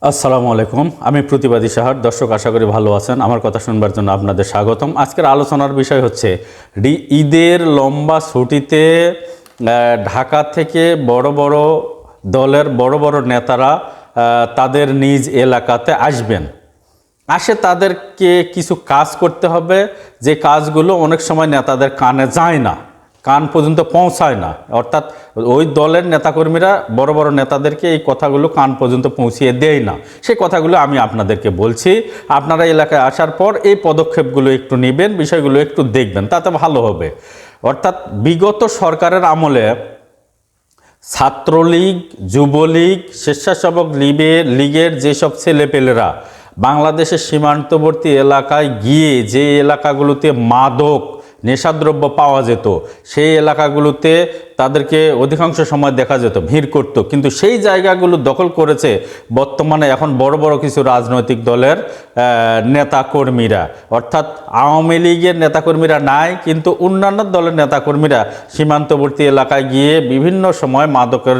আসসালামু আলাইকুম। আমি প্রতিবাদী সাহার, দর্শক আশা করি ভালো আছেন। আমার কথা শুনবার জন্য আপনাদের স্বাগতম। আজকের আলোচনার বিষয় হচ্ছে ডি- ঈদের লম্বা ছুটিতে ঢাকা থেকে বড় বড় দলের বড় বড় নেতারা তাদের নিজ এলাকাতে আসবেন। আসে তাদেরকে কিছু কাজ করতে হবে। যে কাজগুলো অনেক সময় নেতাদের কানে যায় না। কান পর্যন্ত পৌঁছায় না। অর্থাৎ ওই দলের নেতাকর্মীরা বড় বড় নেতাদেরকে এই কথাগুলো কান পর্যন্ত পৌঁছিয়ে দেয় না। সেই কথাগুলো আমি আপনাদেরকে বলছি। আপনারা এলাকায় আসার পর এই পদক্ষেপগুলো একটু নেবেন, বিষয়গুলো একটু দেখবেন, তাতে ভালো হবে। অর্থাৎ বিগত সরকারের আমলে ছাত্রলীগ, যুবলীগ, স্বেচ্ছাসেবক লীগের লীগের যেসব ছেলেপেলেরা বাংলাদেশের সীমান্তবর্তী এলাকায় গিয়ে যে এলাকাগুলোতে মাদক নেশাদ্রব্য পাওয়া যেত। সেই এলাকাগুলোতে তাদেরকে অধিকাংশ সময় দেখা যেত, ভিড় করত। কিন্তু সেই জায়গাগুলো দখল করেছে বর্তমানে এখন বড় বড় কিছু রাজনৈতিক দলের নেতাকর্মীরা। অর্থাৎ আওয়ামী লীগের নেতাকর্মীরা নাই, কিন্তু অন্যান্য দলের নেতাকর্মীরা সীমান্তবর্তী এলাকায় গিয়ে বিভিন্ন সময় মাদকের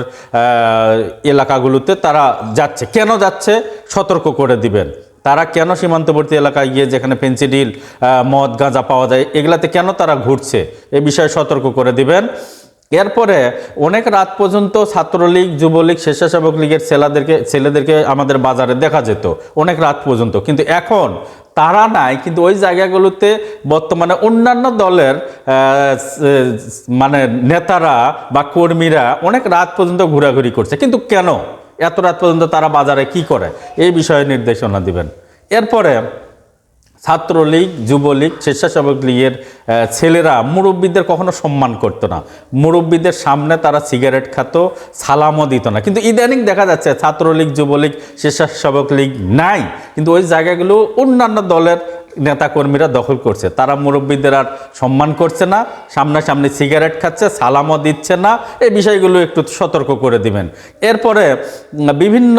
এলাকাগুলোতে তারা যাচ্ছে। কেন যাচ্ছে? সতর্ক করে দিবেন। তারা কেন সীমান্তবর্তী এলাকায় গিয়ে যেখানে পেন্সিডিল মদ, গাঁজা পাওয়া যায়, এগুলাতে কেন তারা ঘুরছে? এ বিষয়ে সতর্ক করে দিবেন। এরপরে অনেক রাত পর্যন্ত ছাত্রলীগ, যুবলীগ, স্বেচ্ছাসেবক লীগের ছেলেদেরকে ছেলেদেরকে আমাদের বাজারে দেখা যেত, অনেক রাত পর্যন্ত। কিন্তু এখন তারা নাই, কিন্তু ওই জায়গাগুলোতে বর্তমানে অন্যান্য দলের মানে নেতারা বা কর্মীরা অনেক রাত পর্যন্ত ঘোরাঘুরি করছে। কিন্তু কেন? এত রাত পর্যন্ত তারা বাজারে কি করে? এই বিষয়ে নির্দেশনা দিবেন। এরপরে ছাত্রলীগ, যুবলীগ, স্বেচ্ছাসেবক লীগের ছেলেরা মুরব্বীদের কখনো সম্মান করতো না। মুরব্বীদের সামনে তারা সিগারেট খাত, সালামও দিত না। কিন্তু ইদানিং দেখা যাচ্ছে ছাত্রলীগ, যুবলীগ, স্বেচ্ছাসেবক লীগ নাই। কিন্তু ওই জায়গাগুলো অন্যান্য দলের নেতাকর্মীরা দখল করছে। তারা মুরব্বীদের আর সম্মান করছে না, সামনাসামনি সিগারেট খাচ্ছে, সালামও দিচ্ছে না, এই বিষয়গুলো একটু সতর্ক করে দিবেন। এরপরে, বিভিন্ন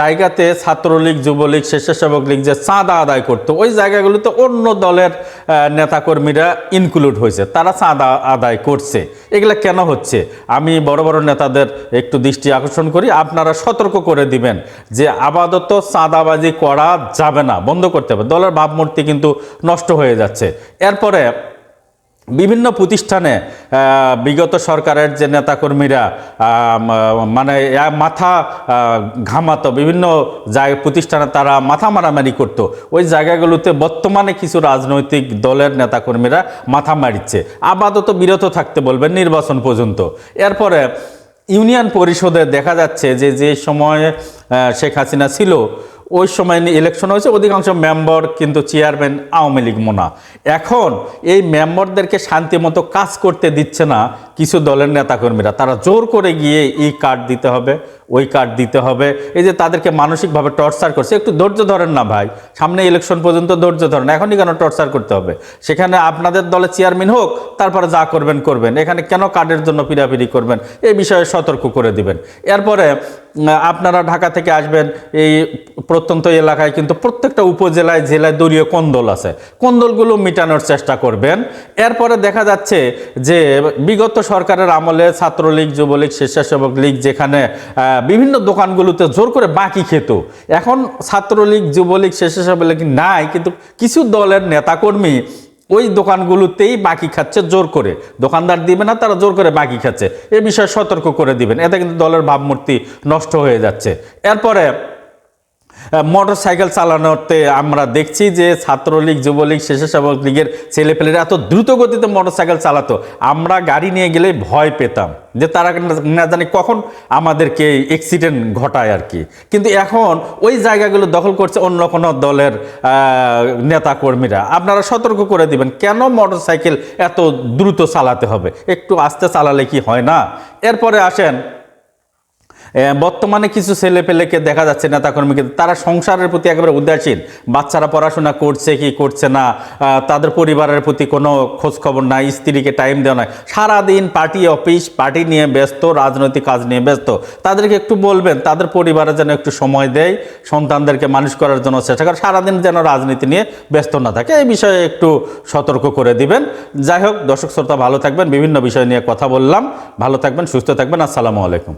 জায়গাতে ছাত্রলীগ, যুবলীগ, স্বেচ্ছাসেবক লীগ যে চাঁদা আদায় করতো, ওই জায়গাগুলোতে অন্য দলের নেতাকর্মীরা ইনক্লুড হয়েছে। তারা চাঁদা আদায় করছে। এগুলো কেন হচ্ছে? আমি বড় বড় নেতাদের একটু দৃষ্টি আকর্ষণ করি, আপনারা সতর্ক করে দিবেন যে আপাতত চাঁদাবাজি করা যাবে না, বন্ধ করতে হবে। দলের ভাবমূর্তি কিন্তু নষ্ট হয়ে যাচ্ছে। এরপরে বিভিন্ন প্রতিষ্ঠানে বিগত সরকারের যে নেতাকর্মীরা মানে মাথা ঘামাতো, বিভিন্ন জায়গা, প্রতিষ্ঠানে তারা মাথা মারামারি করতো। ওই জায়গাগুলোতে বর্তমানে কিছু রাজনৈতিক দলের নেতাকর্মীরা মাথা মারিচ্ছে। আপাতত বিরত থাকতে বলবেন নির্বাচন পর্যন্ত। এরপরে ইউনিয়ন পরিষদে দেখা যাচ্ছে যে যে সময়ে শেখ হাসিনা ছিল ওই সময় ইলেকশন হয়েছে অধিকাংশ মেম্বার কিন্তু চেয়ারম্যান আওয়ামী লীগ মোনা। এখন এই মেম্বারদেরকে শান্তি মতো কাজ করতে দিচ্ছে না কিছু দলের নেতাকর্মীরা। তারা জোর করে গিয়ে এই কার্ড দিতে হবে, ওই কার্ড দিতে হবে। এই যে তাদেরকে মানসিকভাবে টর্চার করছে, একটু ধৈর্য ধরেন না ভাই। সামনে ইলেকশন পর্যন্ত ধৈর্য ধরেন, এখনই কেন টর্চার করতে হবে? সেখানে আপনাদের দলে চেয়ারম্যান হোক, তারপরে যা করবেন করবেন। এখানে কেন কার্ডের জন্য পিরাপিরি করবেন? এই বিষয়ে সতর্ক করে দিবেন। এরপরে আপনারা ঢাকা থেকে আসবেন, এই প্রত্যন্ত এলাকায় কিন্তু প্রত্যেকটা উপজেলায়, জেলায় দলীয় কোন্দল আছে? কোন্দলগুলো মেটানোর চেষ্টা করবেন। এরপরে দেখা যাচ্ছে যে বিগত সরকারের আমলে ছাত্রলীগ, যুবলীগ, স্বেচ্ছাসেবক লীগ যেখানে বিভিন্ন দোকানগুলোতে জোর করে বাকি খেত। এখন ছাত্রলীগ, যুবলীগ, স্বেচ্ছাসেবক লীগ নাই, কিন্তু কিছু দলের নেতাকর্মী ওই দোকানগুলোতেই বাকি খাচ্ছে জোর করে। দোকানদার দিবে না, তারা জোর করে বাকি খাচ্ছে। এ বিষয়ে সতর্ক করে দিবেন। এতে কিন্তু দলের ভাবমূর্তি নষ্ট হয়ে যাচ্ছে। এরপরে মোটর সাইকেল চালানোতে আমরা দেখছি যে ছাত্রলীগ, যুবলীগ, স্বেচ্ছাসেবক লীগের ছেলেপেলেরা এত দ্রুত গতিতে মোটর সাইকেল চালাতো, আমরা গাড়ি নিয়ে গেলে ভয় পেতাম যে তারা না জানি কখন আমাদেরকে অ্যাক্সিডেন্ট ঘটায় আর কি। কিন্তু এখন ওই জায়গাগুলো দখল করছে অন্য কোনো দলের নেতা কর্মীরা আপনারা সতর্ক করে দিবেন, কেন মোটর সাইকেল এত দ্রুত চালাতে হবে? একটু আস্তে চালালে কি হয় না? এরপরে আসেন বর্তমানে কিছু ছেলে পেলেকে দেখা যাচ্ছে নেতাকর্মীকে তারা সংসারের প্রতি একেবারে উদাসীন। বাচ্চারা পড়াশোনা করছে কি করছে না তাদের পরিবারের প্রতি কোনো খোঁজ খবর নাই, স্ত্রীকে টাইম দেওয়া নাই। সারাদিন পার্টি, অফিস, পার্টি নিয়ে ব্যস্ত, রাজনৈতিক কাজ নিয়ে ব্যস্ত। তাদেরকে একটু বলবেন, তাদের পরিবারে যেন একটু সময় দেয়, সন্তানদেরকে মানুষ করার জন্য চেষ্টা করে সারাদিন যেন রাজনীতি নিয়ে ব্যস্ত না থাকে, এই বিষয়ে একটু সতর্ক করে দিবেন। যাই হোক, দর্শক শ্রোতা ভালো থাকবেন, বিভিন্ন বিষয় নিয়ে কথা বললাম। ভালো থাকবেন, সুস্থ থাকবেন, আসসালামু আলাইকুম।